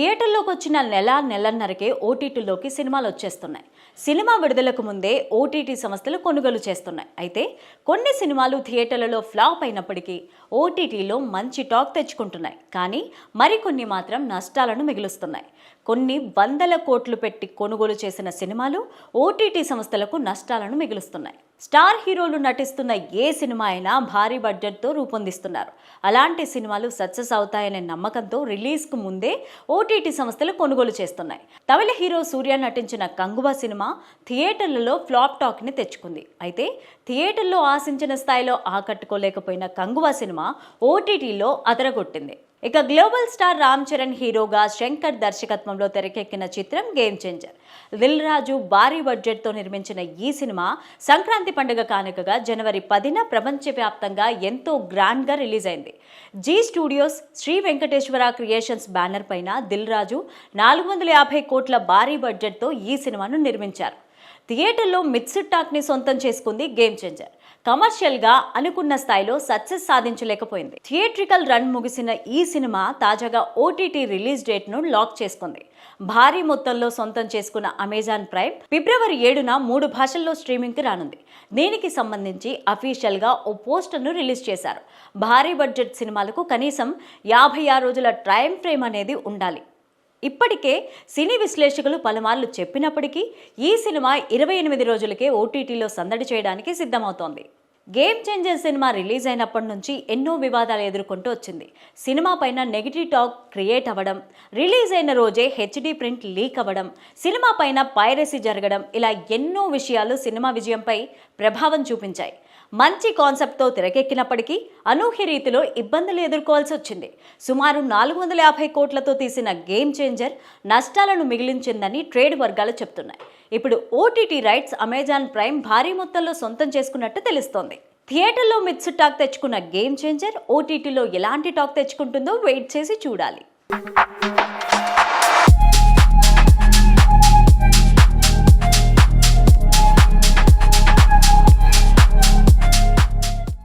థియేటర్లోకి వచ్చిన నెల నెలన్నరకే ఓటీటీలోకి సినిమాలు వచ్చేస్తున్నాయి. సినిమా విడుదలకు ముందే ఓటీటీ సంస్థలు కొనుగోలు చేస్తున్నాయి. అయితే కొన్ని సినిమాలు థియేటర్లలో ఫ్లాప్ అయినప్పటికీ ఓటీటీలో మంచి టాక్ తెచ్చుకుంటున్నాయి. కానీ మరికొన్ని మాత్రం నష్టాలను మిగులుస్తున్నాయి. కొన్ని వందల కోట్లు పెట్టి కొనుగోలు చేసిన సినిమాలు ఓటీటీ సంస్థలకు నష్టాలను మిగులుస్తున్నాయి. స్టార్ హీరోలు నటిస్తున్న ఏ సినిమా అయినా భారీ బడ్జెట్తో రూపొందిస్తున్నారు. అలాంటి సినిమాలు సక్సెస్ అవుతాయనే నమ్మకంతో రిలీజ్కు ముందే ఓటీటీ సంస్థలు కొనుగోలు చేస్తున్నాయి. తమిళ హీరో సూర్య నటించిన కంగువా సినిమా థియేటర్లలో ఫ్లాప్ టాక్ని తెచ్చుకుంది. అయితే థియేటర్లో ఆశించిన స్థాయిలో ఆకట్టుకోలేకపోయిన కంగువా సినిమా ఓటీటీలో అదరగొట్టింది. ఇక గ్లోబల్ స్టార్ రామ్ చరణ్ హీరోగా శంకర్ దర్శకత్వంలో తెరకెక్కిన చిత్రం గేమ్ చేంజర్ దిల్ రాజు భారీ బడ్జెట్తో నిర్మించిన ఈ సినిమా సంక్రాంతి పండుగ కానుకగా జనవరి పదిన ప్రపంచవ్యాప్తంగా ఎంతో గ్రాండ్గా రిలీజ్ అయింది. Zee Studios Sri Venkateswara Creations banner పైన దిల్ రాజు నాలుగు వందల యాభై కోట్ల భారీ బడ్జెట్తో ఈ సినిమాను నిర్మించారు. థియేటర్లో మిక్స్డ్ టాక్ని సొంతం చేసుకుంది గేమ్ చేంజర్. కమర్షియల్గా అనుకున్న స్థాయిలో సక్సెస్ సాధించలేకపోయింది. థియేట్రికల్ రన్ ముగిసిన ఈ సినిమా తాజాగా ఓటీటీ రిలీజ్ డేట్ను లాక్ చేసుకుంది. భారీ మొత్తంలో సొంతం చేసుకున్న అమెజాన్ ప్రైమ్ ఫిబ్రవరి ఏడున మూడు భాషల్లో స్ట్రీమింగ్కి రానుంది. దీనికి సంబంధించి అఫీషియల్గా ఓ పోస్టర్ను రిలీజ్ చేశారు. భారీ బడ్జెట్ సినిమాలకు కనీసం యాభై ఆరు రోజుల టైం ఫ్రేమ్ అనేది ఉండాలి. ఇప్పటికే సినీ విశ్లేషకులు పలుమార్లు చెప్పినప్పటికీ ఈ సినిమా ఇరవై ఎనిమిది రోజులకే ఓటీటీలో సందడి చేయడానికి సిద్ధమవుతోంది. గేమ్ చేంజర్ సినిమా రిలీజ్ అయినప్పటి నుంచి ఎన్నో వివాదాలు ఎదుర్కొంటూ వచ్చింది. సినిమా పైన నెగిటివ్ టాక్ క్రియేట్ అవ్వడం రిలీజ్ అయిన రోజే హెచ్డి ప్రింట్ లీక్ అవ్వడం సినిమా పైన పైరసీ జరగడం ఇలా ఎన్నో విషయాలు సినిమా విజయంపై ప్రభావం చూపించాయి. మంచి కాన్సెప్ట్తో తెరకెక్కినప్పటికీ అనూహ్య రీతిలో ఇబ్బందులు ఎదుర్కోవాల్సి వచ్చింది. సుమారు నాలుగు వందల యాభై కోట్లతో తీసిన గేమ్ చేంజర్ నష్టాలను మిగిలించిందని ట్రేడ్ వర్గాలు చెప్తున్నాయి. ఇప్పుడు ఓటీటీ రైట్స్ అమెజాన్ ప్రైమ్ భారీ మొత్తంలో సొంతం చేసుకున్నట్టు తెలుస్తోంది. థియేటర్లో మిత్స్ టాక్ తెచ్చుకున్న గేమ్ చేంజర్ ఓటీటీలో ఎలాంటి టాక్ తెచ్చుకుంటుందో వెయిట్ చేసి చూడాలి.